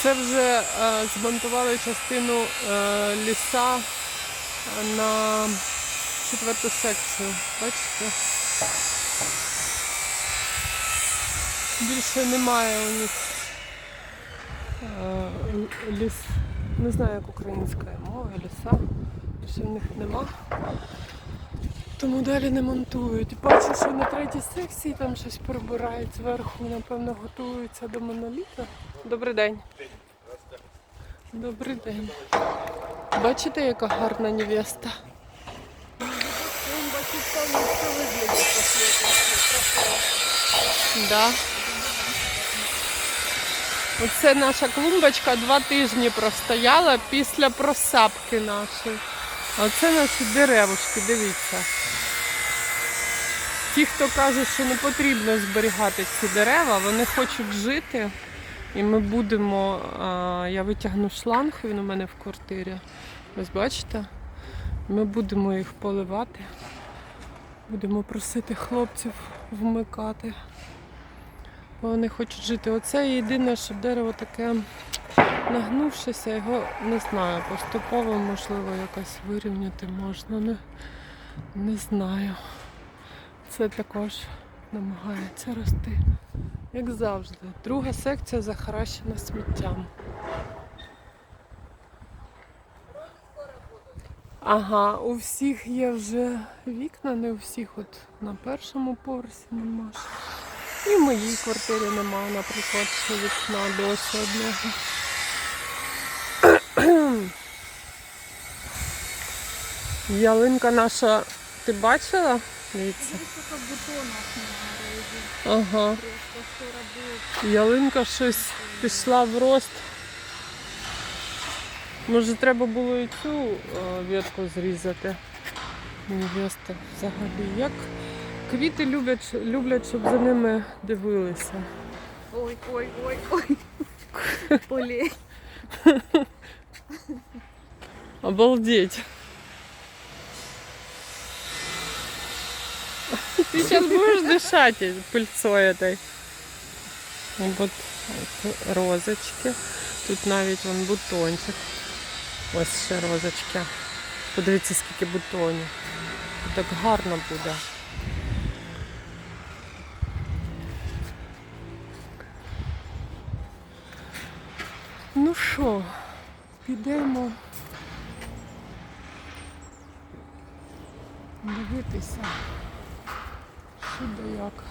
Оце вже е, змонтували частину е, ліса на четверту секцію. Бачите? Більше немає у них е, ліс. Не знаю, як українська мова, ліса. Більше в них нема. Тому далі не монтують. Бачу, що на третій секції там щось прибирають зверху, напевно, готуються до моноліта. Добрий день. Добрий день. Бачите, яка гарна невеста? Да. Оце наша клумбочка два тижні простояла після просапки нашої. Оце наші деревушки, дивіться. Ті, хто каже, що не потрібно зберігати ці дерева, вони хочуть жити. І ми будемо. Я витягну шланг, він у мене в квартирі. Ось бачите? Ми будемо їх поливати. Будемо просити хлопців вмикати. Бо вони хочуть жити. Оце єдине, що дерево таке нагнувшися, його не знаю, поступово можливо якось вирівняти можна. Не, не знаю. Це також намагається рости. Як завжди. Друга секція захаращена сміттям. Ага, у всіх є вже вікна, не у всіх от на першому поверсі нема. І в моїй квартирі нема, наприклад, ще вікна досі одного. Ялинка наша, ти бачила? Дивіться. Ага. Ялинка щось пішла в рост. Може, треба було і цю е, ветку зрізати. Невеста взагалі. Як квіти люблять, люблять, щоб за ними дивилися. Ой, ой, ой, ой. Олей. Обалдеть. Ты сейчас будешь дышать пыльцой этой. Вот от розочки. Тут навіть вон бутончик. Ось ще розочки. Подивіться, скільки бутонів. Так гарно буде. Ну що, підемо дивитися, що да як.